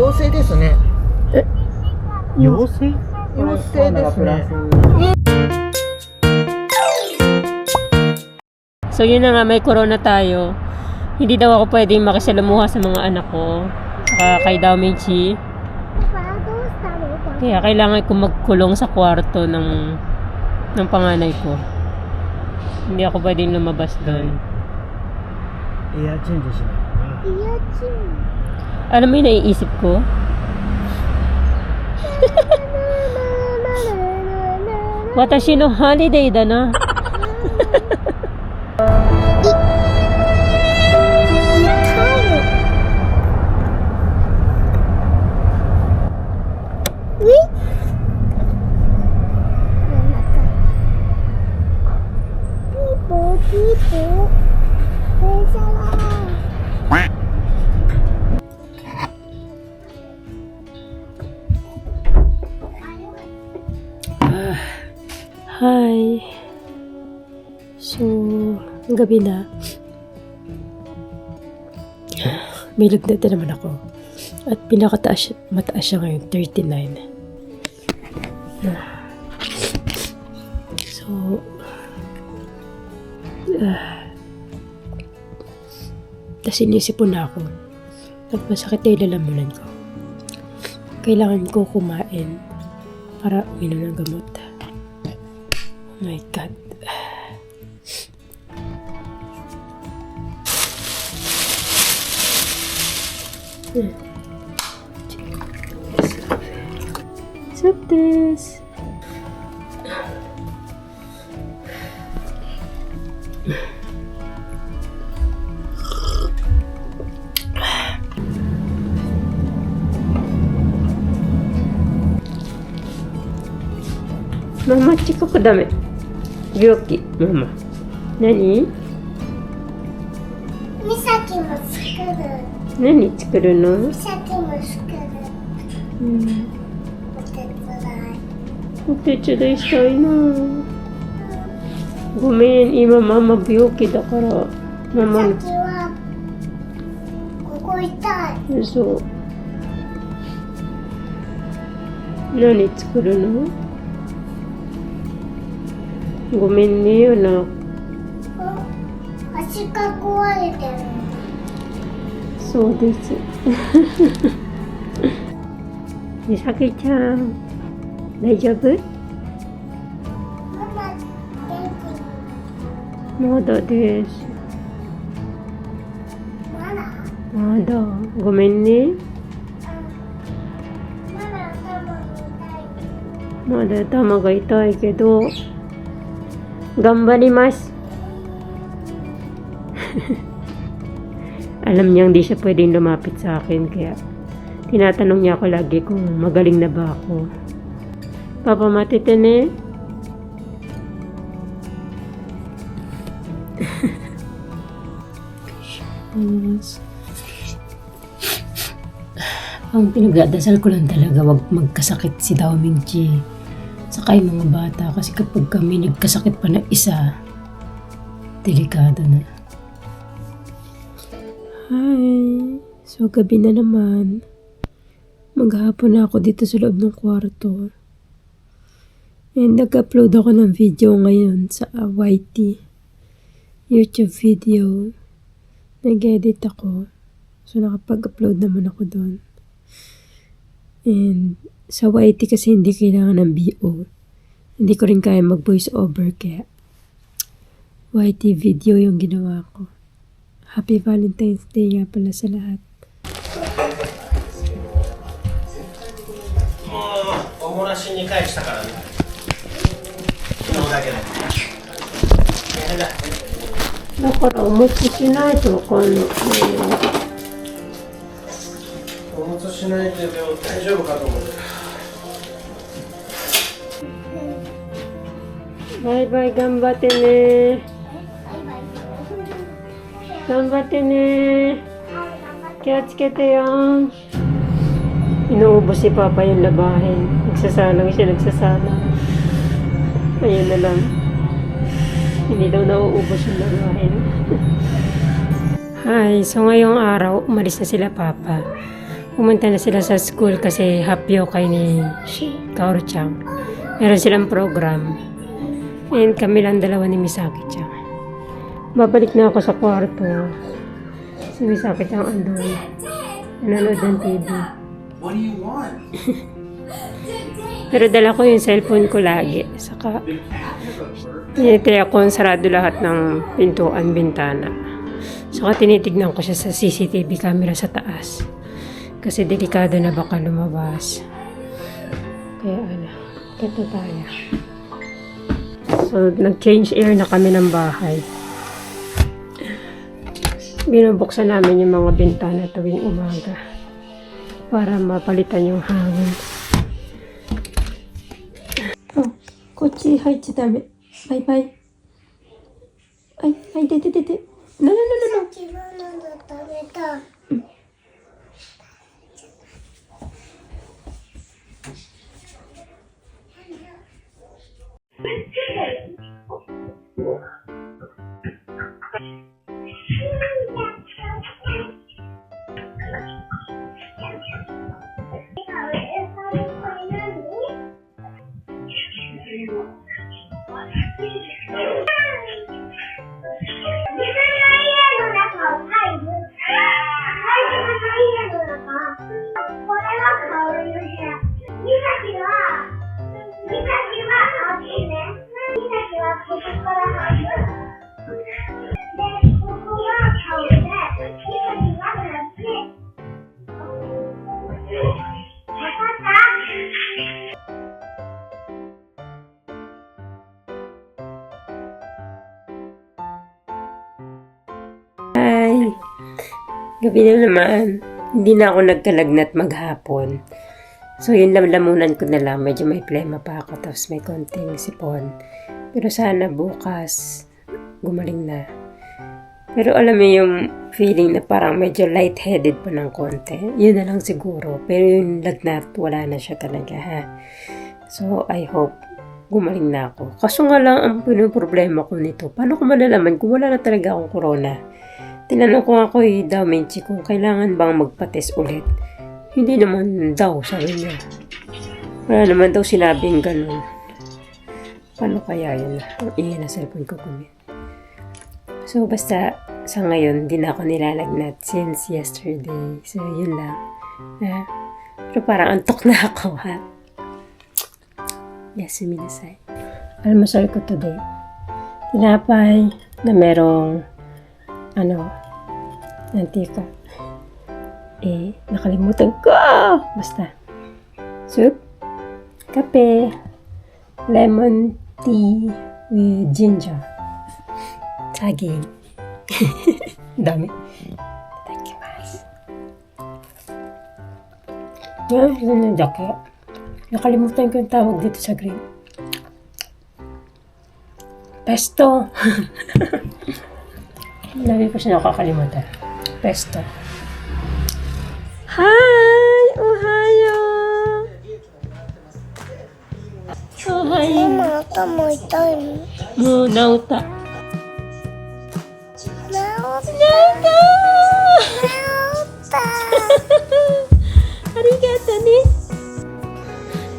陽性ですね陽性陽性ですね So yun na nga, may corona tayo. Hindi daw ako pwedeng makisalamuha sa mga anak ko. Saka kay Dao Michi. Kaya kailangan ko magkulong sa kwarto ng ng panganay ko. Hindi ako pwedeng lumabas doon. エアチェンジしないとね alam mo yung naiisip ko? Watashi no holiday da na. Hi. So, gabi na. May lagnat na naman ako. At pinakataas, mataas siya ngayon, 39. So, ah, tas inisipon na ako. At masakit na yung lalamunan ko. Kailangan ko kumain para uminom ng gamot. 抜いた。うん。スープです。ママ近くダメ。病気。ママ。何？みさきも作る。何作るの？みさきも作る。うん。お手伝い。お手伝いしたいなごめん、今ママ病気だから。ママはここ痛い。の、そう。何作るの？ごめんね、よな。足が壊れてる。そうです。みさきちゃん、大丈夫？まだです。まだ？ごめんね。まだ頭が痛いけど、Gamba. Alam niya hindi siya pwedeng lumapit sa akin kaya tinatanong niya ako lagi kung magaling na ba ako. Papa matitene. Yes. Ang pinagdadasal ko lang talaga wag magkasakit si Daoming Chi. Saka yung mga bata, kasi kapag kami nagkasakit pa na isa, delikado na. Hi! So, gabi na naman. Maghapon na ako dito sa loob ng kwarto. And nag-upload ako ng video ngayon sa YT. YouTube video. Nag-edit ako. So, nakapag-upload naman ako doon. And sa YT kasi hindi kailangan ng BO. Hindi ko rin kaya mag-voice over kaya YT video yung ginawa ko. Happy Valentine's Day nga pala sa lahat. もうおもらしに返したからね昨日だけで大変だだからお持ちしないとわかんない。おむつしないと大丈夫かと思って バイバイ頑張ってね。頑張ってね。気をつけてよ。Inuubos si Papa yung labahin. Nagsasalang siya, nagsasalang. Ayun na lang. Hindi daw nauubos yung labahin. Hi, so ngayong araw, umalis na sila Papa. pumunta na sila sa school kasi hapyo kay ni Kaoru-chan. Meron silang program. And kami lang dalawa ni Misaki-chan. Babalik na ako sa kwarto. Si Misaki-chan andun. Nanonood ng TV. What do you want? Pero dala ko yung cellphone ko lagi. Saka, tinitry ako sarado lahat ng pintuan, bintana. Saka tinitignan ko siya sa CCTV camera sa taas. Kasi delikado na baka lumabas. Kaya ano, ito tayo. So, nag-change air na kami ng bahay. Binubuksan namin yung mga bintana tuwing umaga para mapalitan yung hangin. Oh, こっち入っちゃダメ。バイバイ。はい、はい、出て出 Gabi na naman. Hindi na ako nagkalagnat maghapon. So, yun lamlamunan ko na lang. Medyo may plema pa ako. Tapos may konting sipon. Pero sana bukas gumaling na. Pero alam mo yung feeling na parang medyo lightheaded pa ng konti. Yun na lang siguro. Pero yung lagnat, wala na siya talaga ha. So, I hope gumaling na ako. Kaso nga lang, ang problema ko nito, paano ko malalaman kung wala na talaga akong corona? Tinanong ko ako eh, daw Menchi kung kailangan bang magpa-test ulit. Hindi naman daw, sabi niya. Wala naman daw sinabing ganun. Paano kaya yun? Ang ingay na cellphone ko gumit. So, basta sa ngayon, di na ako nilalagnat since yesterday. So, yun lang. Ha? Pero parang antok na ako, ha? Yasumi nasay. Almusal ko today. Tinapay na merong ano, mantika. Eh, nakalimutan ko! Basta. Soup, kape, lemon tea with ginger. Saging. Dami. Thank you, guys. Yan, yun yung jacket. Nakalimutan ko yung tawag dito sa green. Pesto. Lagi ko siya nakakalimutan. Pesto. Hi! Ohayo! Ohayo! Oh, nauta mo ito. No, nauta. Nauta! Nauta! Nauta! Arigato ni.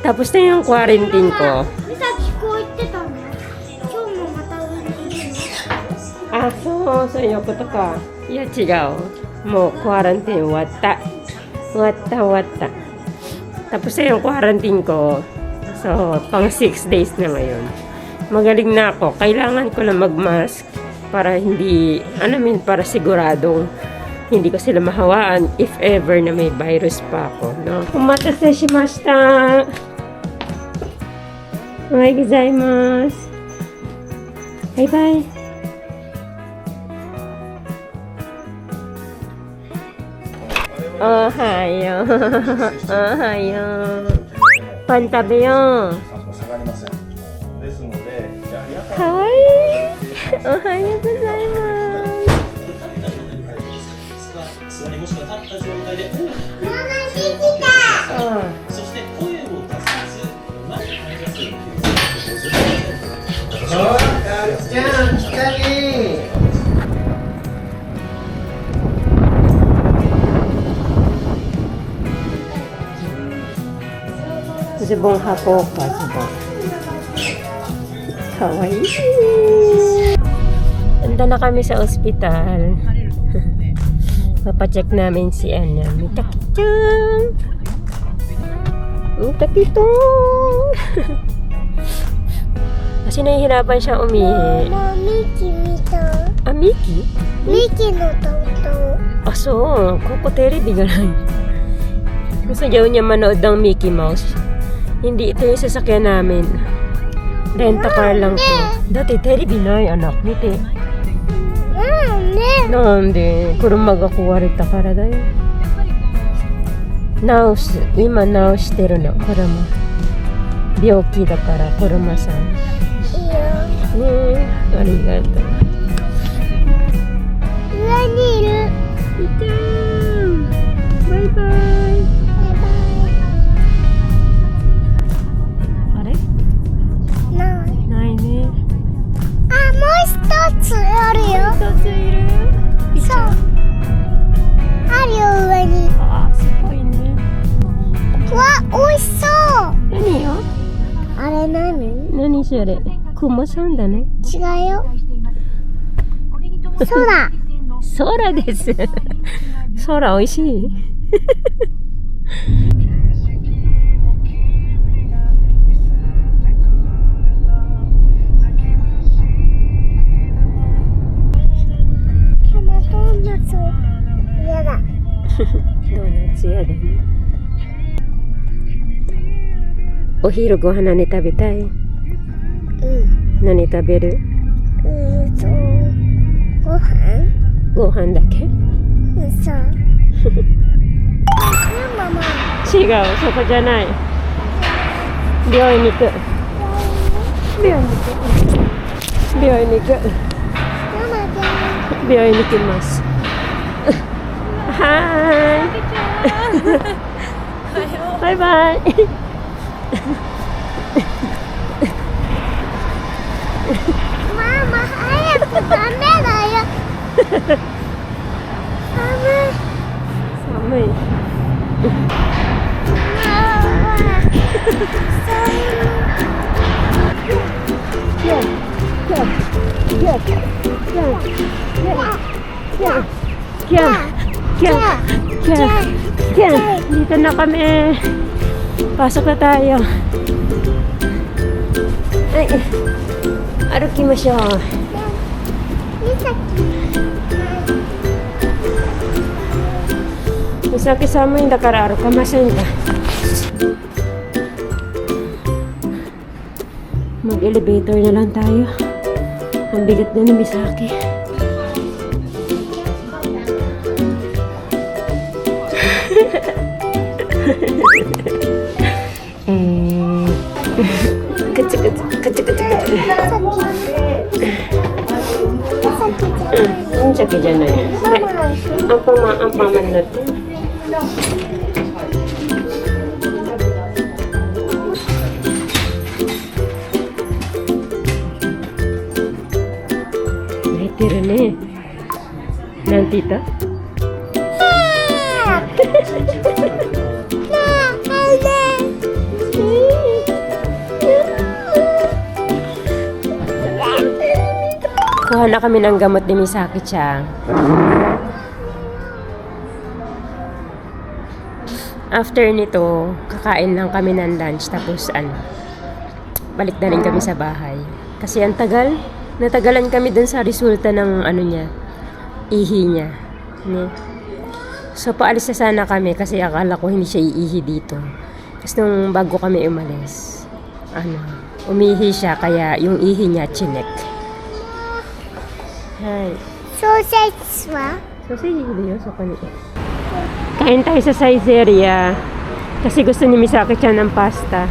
Tapos na yung quarantine ko. Ah, so, sa'yo, puto ka. いや、違う。もう、quarantine 終わった。終わった、終わった。Tapos na yung quarantine ko. So, pang 6 days na ngayon. Magaling na ako. Kailangan ko na mag-mask para hindi, ano min, para siguradong hindi ko sila mahawaan if ever na may virus pa ako, no? Umatase shimashita! Ohayo gozaimasu! Bye-bye! Ohayo. Ohayo. パン食べよう。かわいい。おはようございます。座りもしくは立った状態で。ママできたそして声を出さず前に入りやすいっていうおい、かっちゃん、来た。ねズボン履こうか、ズボン。かわいい。Anda na kami sa ospital. Papacheck namin si Anna. Mitakitang! Mitakitang! Kasi nahihirapan siya umihi. ママミキ見た Ah, Mickey? ミキのトト Ah, so, Coco Terebi ganun. Gusto daw niya manood ng Mickey Mouse. Hindi ito yung sasakyan namin. Rent a car lang to. Dati, Terry Binoy, anak. Hindi. No, hindi. Kurang magakuha rin ta para dayo. Now, ima now, stero na. Kura mo. Bioki da kara, kura ma san. Iya. Ne, arigato. それクマさんだね。違うよ 空空です。空美味しい。お昼ご飯何食べたいうん何食べる？うーんとご飯ご飯だけ？うんそう違う、そこじゃない。病院に行く。病院に行く。病院に行く。病院に行きます。はーい。バイバイ。Mama hayır kameraya. Sami. Sami. Gel. Gel. Gel. Gel. Gel. Gel. Gel. Gel. Gel. Dito na kami. Pasok na tayo. Ay. aruki mo siya. みさき Misaki sama yung dakara aruka masan ka. Mag-elevator na lang tayo. Ang bigat na ni Misaki. eh, うん、うん、じゃけじゃない。はい。アンパンマン、アンパンマンになって。泣いてるね。なんて言った？Kuha na kami ng gamot ni Misaki Chang. After nito, kakain lang kami ng lunch tapos ano, balik na rin kami sa bahay. Kasi ang tagal, natagalan kami dun sa resulta ng ano niya, ihi niya. Ne? So paalis na sana kami kasi akala ko hindi siya iihi dito. Tapos nung bago kami umalis, ano, umihi siya kaya yung ihi niya chinek. Hi. Sausage ba? Sausage hindi yun sa kanila. Kain tayo sa Kasi gusto ni Misaki siya ng pasta.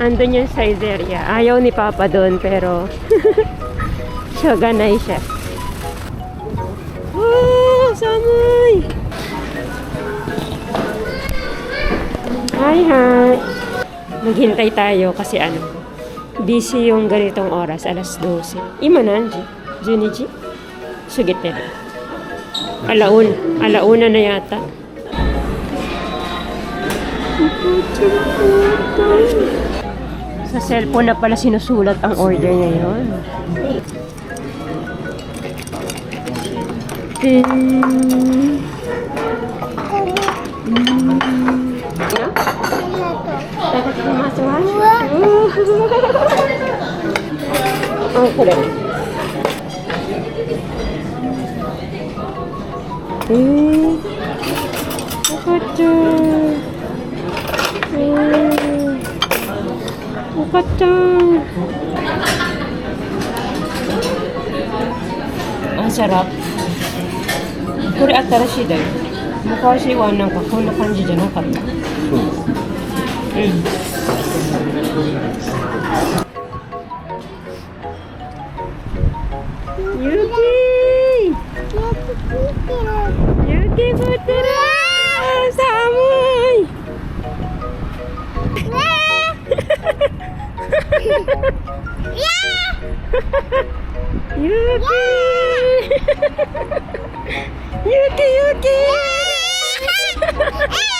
Andun yung Caesarea. Ayaw ni Papa doon pero siya ganay siya. Wow! Samay! Hi, hi! maghintay tayo kasi ano, busy yung ganitong oras, alas 12. Ima na, G. Juniji? Sugit na rin. Alaun. Alauna na yata. Sa cellphone na pala sinusulat ang order ngayon. Ting. Mm. 回しますうわあこれえー、よかったえー、よかったあしゃらこれ新しいだよ昔はなん。かこん。な感じじゃなかったそうです Yuki! Yuki Butera! Samoy! Yuki! Yuki, Yuki!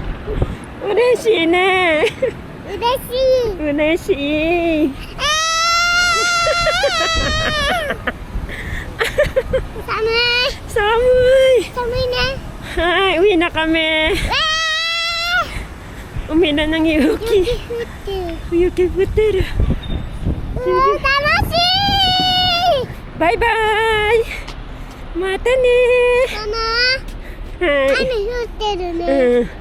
嬉しいね。嬉しい。寒い。はい uwi na kami umi na ng yuki yuki 降ってる。バイバイ。またねはい。雨降ってるね。うん